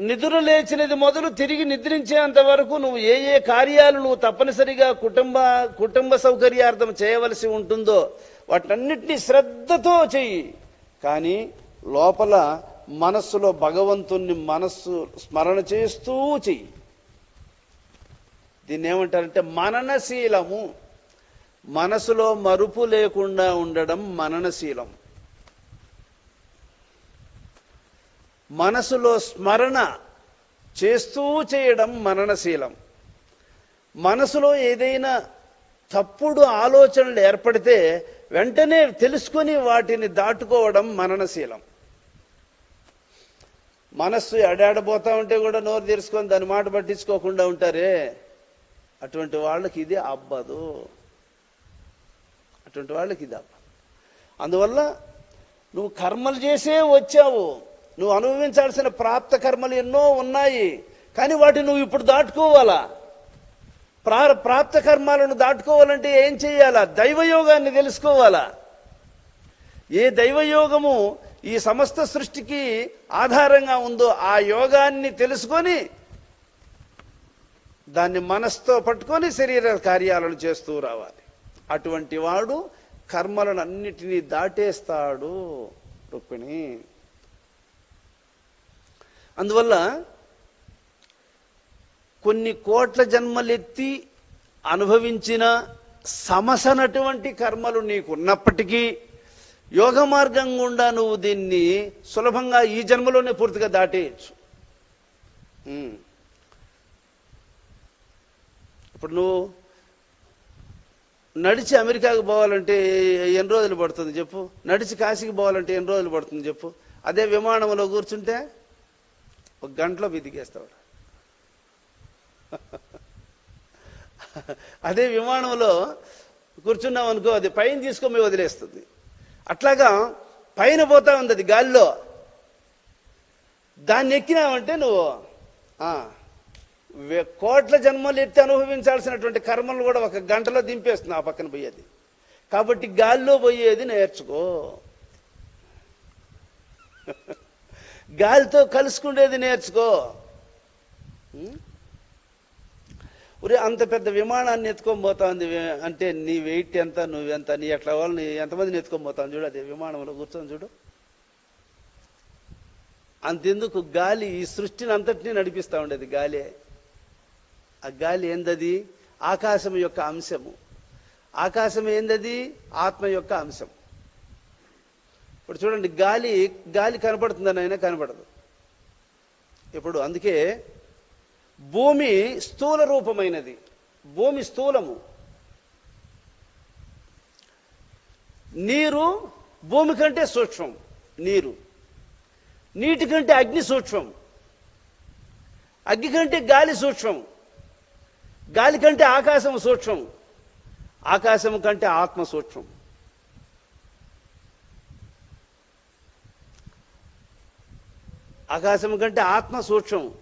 నిద్ర లేచినది మొదలు తిరిగి నిద్రించేంత వరకు నువ్వు ఏ ఏ కార్యాలు నువ్వు తప్పనిసరిగా కుటుంబ కుటుంబ సౌకర్యార్థం చేయవలసి ఉంటుందో వాటన్నిటినీ శ్రద్ధతో చెయ్యి. కానీ లోపల మనస్సులో భగవంతుణ్ణి మనస్సు స్మరణ చేస్తూ చెయ్యి. దీన్ని ఏమంటారంటే మననశీలము. మనసులో మరుపు లేకుండా ఉండడం మననశీలం మనసులో స్మరణ చేస్తూ చేయడం మననశీలం మనసులో ఏదైనా తప్పుడు ఆలోచనలు ఏర్పడితే వెంటనే తెలుసుకొని వాటిని దాటుకోవడం మననశీలం మనస్సు ఎడాడబోతా ఉంటే కూడా నోరు తెరుచుకొని దాని మాట పట్టించుకోకుండా ఉంటారే. అటువంటి వాళ్ళకి ఇది అబ్బదు. అటువంటి వాళ్ళకి ఇది అబ్బదు. అందువల్ల నువ్వు కర్మలు చేసే వచ్చావు. నువ్వు అనుభవించాల్సిన ప్రాప్త కర్మలు ఎన్నో ఉన్నాయి. కానీ వాటిని నువ్వు ఇప్పుడు దాటుకోవాలా? ప్రా ప్రాప్త కర్మాలను దాటుకోవాలంటే ఏం చేయాలా? దైవయోగాన్ని తెలుసుకోవాలా? ఏ దైవయోగము ఈ సమస్త సృష్టికి ఆధారంగా ఉందో ఆ యోగాన్ని తెలుసుకొని దాన్ని మనస్తో పట్టుకొని శరీర కార్యాలను చేస్తూ రావాలి. అటువంటి వాడు కర్మలను అన్నిటినీ దాటేస్తాడు రుక్మిణి. అందువల్ల కొన్ని కోట్ల జన్మలెత్తి అనుభవించిన సమసనటువంటి కర్మలు నీకు ఉన్నప్పటికీ యోగ మార్గం గుండా నువ్వు దీన్ని సులభంగా ఈ జన్మలోనే పూర్తిగా దాటేయచ్చు. ఇప్పుడు నువ్వు నడిచి అమెరికాకు పోవాలంటే ఎన్ని రోజులు పడుతుంది చెప్పు? నడిచి కాశీకి పోవాలంటే ఎన్ని రోజులు పడుతుంది చెప్పు? అదే విమానంలో కూర్చుంటే ఒక గంటలో బిదికేస్తాడు అదే విమానంలో కూర్చున్నాం అనుకో అది పైన తీసుకొని వదిలేస్తుంది. అట్లాగా పైన పోతా ఉంది అది గాలిలో. దాన్ని ఎక్కినావంటే నువ్వు ఆ, కోట్ల జన్మలు ఎత్తి అనుభవించాల్సినటువంటి కర్మలు కూడా ఒక గంటలో దింపేస్తుంది ఆ పక్కన పోయేది. కాబట్టి గాల్లో పోయేది నేర్చుకో. గాలితో కలుసుకుండేది నేర్చుకో. ఒరే అంత పెద్ద విమానాన్ని ఎత్తుకొని పోతా ఉంది అంటే నీ వెయిట్ ఎంత నువ్వెంత నీ ఎట్లా నీ ఎంతమందిని ఎత్తుకొని పోతాను చూడు అదే విమానంలో కూర్చొని చూడు. అంతెందుకు? గాలి ఈ సృష్టిని అంతటినీ నడిపిస్తా ఉండేది గాలే. ఆ గాలి ఏందది? ఆకాశం యొక్క అంశము. ఆకాశం ఏందది? ఆత్మ యొక్క అంశం ఇప్పుడు చూడండి గాలి గాలి కనపడుతుందని అయినా కనపడదు. ఇప్పుడు అందుకే భూమి స్థూల రూపమైనది. భూమి స్థూలము. నీరు భూమి కంటే సూక్ష్మం. నీరు. నీటి కంటే అగ్ని సూక్ష్మం. అగ్ని కంటే గాలి సూక్ష్మం. గాలి కంటే ఆకాశం సూక్ష్మం. ఆకాశం కంటే ఆత్మ సూక్ష్మం. ఆకాశం కంటే ఆత్మ సూక్ష్మం.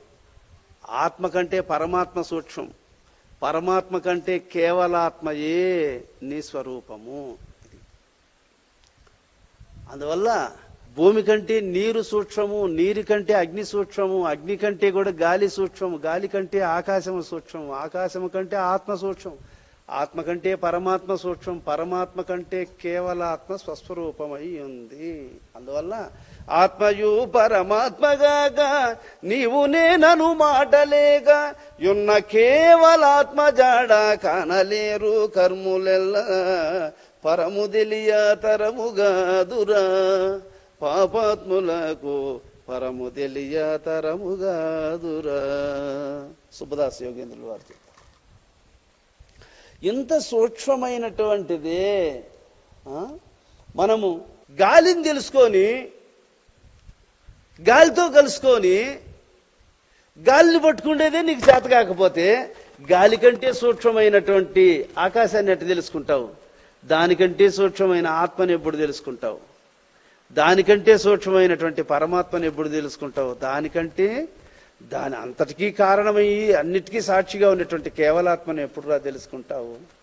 ఆత్మ కంటే పరమాత్మ సూక్ష్మం. పరమాత్మ కంటే కేవలాత్మయే నీ స్వరూపము. అందువల్ల భూమి కంటే నీరు సూక్ష్మము నీరు కంటే అగ్ని సూక్ష్మము అగ్ని కంటే కూడా గాలి సూక్ష్మము గాలి కంటే ఆకాశము సూక్ష్మము ఆకాశము కంటే ఆత్మ సూక్ష్మం ఆత్మ కంటే పరమాత్మ సూక్ష్మం పరమాత్మ కంటే కేవలాత్మ స్వస్వరూపమై ఉంది. అందువల్ల ఆత్మయు పరమాత్మగా నీవు నేనను మాటలేగా యున్న కేవలాత్మ జాడ కానలేరు కర్ములెల్లా. పరము తెలియ తరముగాదురా పాపాత్ములకు పరము తెలియ తరముగాదురా సుబ్బదాస్ యోగేంద్రులు వారు చెప్తారు ఇంత సూక్ష్మమైనటువంటిదే మనము గాలిని తెలుసుకొని గాలితో కలుసుకొని గాలిని పట్టుకునేదే నీకు చేత కాకపోతే గాలి కంటే సూక్ష్మమైనటువంటి ఆకాశాన్ని ఎట్ట తెలుసుకుంటావు? దానికంటే సూక్ష్మమైన ఆత్మని ఎప్పుడు తెలుసుకుంటావు? దానికంటే సూక్ష్మమైనటువంటి పరమాత్మని ఎప్పుడు తెలుసుకుంటావు? దానికంటే దాని అంతటికీ కారణమయ్యి అన్నిటికీ సాక్షిగా ఉన్నటువంటి కేవలాత్మను ఎప్పుడు రా తెలుసుకుంటావు?